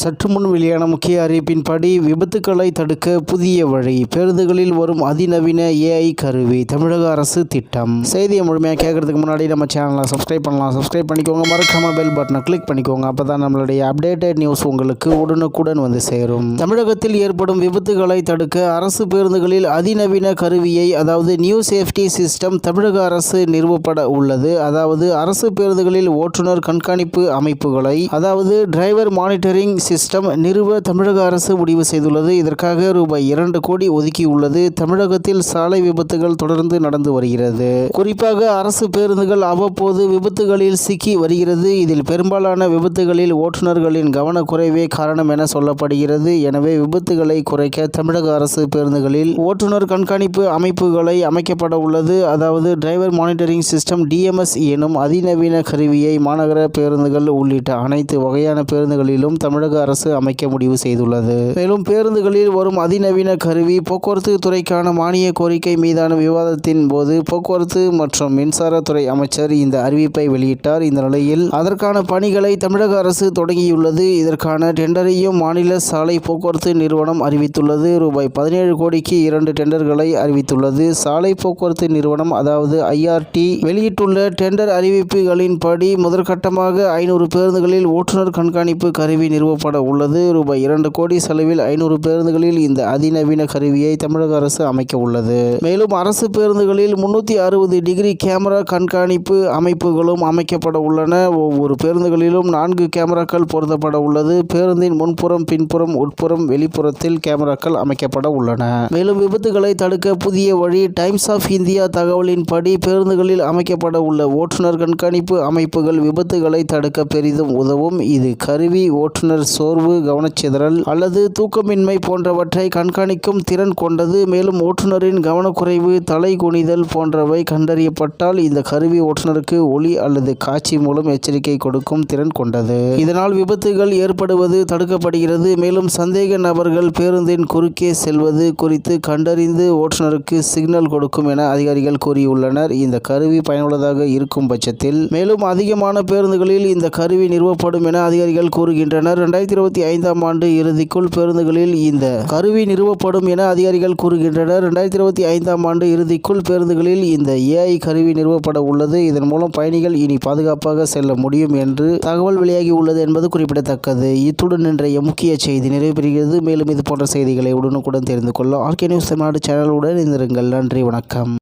சற்று முன் வெளியான முக்கிய அறிவிப்பின்படி விபத்துக்களை தடுக்க புதிய வழி. பேருந்துகளில் வரும் அதிநவீன ஏஐ கருவி தமிழக அரசு திட்டம். செய்தியை முழுமையாக கேட்கறதுக்கு முன்னாடி நம்ம சேனலை சப்ஸ்கிரைப் பண்ணலாம். சப்ஸ்கிரைப் பண்ணிக்கோங்க. மறக்காம பெல் பட்டனை கிளிக் பண்ணிக்கோங்க. அப்போ தான் நம்மளுடைய அப்டேட்டட் நியூஸ் உங்களுக்கு உடனுக்குடன் வந்து சேரும். தமிழகத்தில் ஏற்படும் விபத்துகளை தடுக்க அரசு பேருந்துகளில் அதிநவீன கருவியை அதாவது நியூ சேஃப்டி சிஸ்டம் தமிழக அரசு நிறுவப்பட உள்ளது. அதாவது அரசு பேருந்துகளில் ஓட்டுநர் கண்காணிப்பு அமைப்புகளை அதாவது டிரைவர் மானிட்டரிங் சிஸ்டம் நிறுவ தமிழக அரசு முடிவு செய்துள்ளது. இதற்காக ரூபாய் இரண்டு கோடி ஒதுக்கியுள்ளது. தமிழகத்தில் சாலை விபத்துகள் தொடர்ந்து நடந்து வருகிறது. குறிப்பாக அரசு பேருந்துகள் அவ்வப்போது விபத்துகளில் சிக்கி வருகிறது. இதில் பெரும்பாலான விபத்துகளில் ஓட்டுநர்களின் கவனக்குறைவே காரணம் என சொல்லப்படுகிறது. எனவே விபத்துகளை குறைக்க தமிழக அரசு பேருந்துகளில் ஓட்டுநர் கண்காணிப்பு அமைப்புகளை அமைக்கப்பட உள்ளது. அதாவது டிரைவர் மானிட்டரிங் சிஸ்டம் டிஎம்எஸ் எனும் அதிநவீன கருவியை மாநகர பேருந்துகள் உள்ளிட்ட அனைத்து வகையான பேருந்துகளிலும் தமிழக அரசு அமைக்க முடிவு செய்துள்ளது. மேலும் பேருந்துகளில் வரும் அதிநவீன கருவி போக்குவரத்து துறைக்கான மானிய கோரிக்கை மீதான விவாதத்தின் போது போக்குவரத்து மற்றும் மின்சாரத்துறை அமைச்சர் இந்த அறிவிப்பை வெளியிட்டார். இந்த நிலையில் அதற்கான பணிகளை தமிழக அரசு தொடங்கியுள்ளது. இதற்கான டெண்டரையும் மாநில சாலை போக்குவரத்து நிறுவனம் அறிவித்துள்ளது. ரூபாய் பதினேழு கோடிக்கு இரண்டு டெண்டர்களை அறிவித்துள்ளது. சாலை போக்குவரத்து நிறுவனம் அதாவது ஐஆர்டி வெளியிட்டுள்ள டெண்டர் அறிவிப்புகளின்படி முதற்கட்டமாக ஐநூறு பேருந்துகளில் ஓட்டுநர் கண்காணிப்பு கருவி நிறுவப்பட உள்ளது. ரூபாய் இரண்டு கோடி செலவில் ஐநூறு பேருந்துகளில் இந்த அதிநவீன கருவியை தமிழக அரசு அமைக்க உள்ளது. மேலும் அரசு பேருந்துகளில் முன்னூற்றி அறுபது டிகிரி கேமரா கண்காணிப்பு அமைப்புகளும் அமைக்கப்பட உள்ளன. ஒவ்வொரு பேருந்துகளிலும் நான்கு கேமராக்கள் பொருத்தப்பட உள்ளது. பேருந்தின் முன்புறம் பின்புறம் உட்புறம் வெளிப்புறத்தில் கேமராக்கள் அமைக்கப்பட உள்ளன. மேலும் விபத்துகளை தடுக்க புதிய வழி டைம்ஸ் ஆஃப் இந்தியா தகவலின்படி பேருந்துகளில் அமைக்கப்பட உள்ள ஓட்டுநர் கண்காணிப்பு அமைப்புகள் விபத்துகளை தடுக்க பெரிதும் உதவும். இது கருவி ஓட்டுநர் சோர்வு கவனச்சிதறல் அல்லது தூக்கமின்மை போன்றவற்றை கண்காணிக்கும் திறன் கொண்டது. மேலும் ஓட்டுநரின் கவனக்குறைவு தலை குனிதல் போன்றவை கண்டறியப்பட்டால் இந்த கருவி ஓட்டுநருக்கு ஒளி அல்லது காட்சி மூலம் எச்சரிக்கை கொடுக்கும் திறன் கொண்டது. இதனால் விபத்துகள் ஏற்படுவது தடுக்கப்படுகிறது. மேலும் சந்தேக நபர்கள் பேருந்தின் குறுக்கே செல்வது குறித்து கண்டறிந்து ஓட்டுநருக்கு சிக்னல் கொடுக்கும் என அதிகாரிகள் கூறியுள்ளனர். இந்த கருவி பயனுள்ளதாக இருக்கும் பட்சத்தில் மேலும் அதிகமான பேருந்துகளில் இந்த கருவி நிறுவப்படும் என அதிகாரிகள் கூறுகின்றனர். இரண்டாயிரத்தி இருபத்தி ஐந்தாம் ஆண்டு இறுதிக்குள் பேருந்துகளில் இந்த கருவி நிறுவப்படும் என அதிகாரிகள் கூறுகின்றனர். இரண்டாயிரத்தி இருபத்தி ஐந்தாம் ஆண்டு இறுதிக்குள் பேருந்துகளில் இந்த ஏஐ கருவி நிறுவப்பட உள்ளது. இதன் மூலம் பயணிகள் இனி பாதுகாப்பாக செல்ல முடியும் என்று தகவல் வெளியாகி உள்ளது என்பது குறிப்பிடத்தக்கது. இத்துடன் இன்றைய முக்கிய செய்தி நிறைவு பெறுகிறது. மேலும் இது போன்ற செய்திகளை உடனுக்குடன் தெரிந்து கொள்ள ஆர்கே நியூஸ் தமிழ்நாடு சேனலுடன் இருந்திருங்கள் நன்றி வணக்கம்.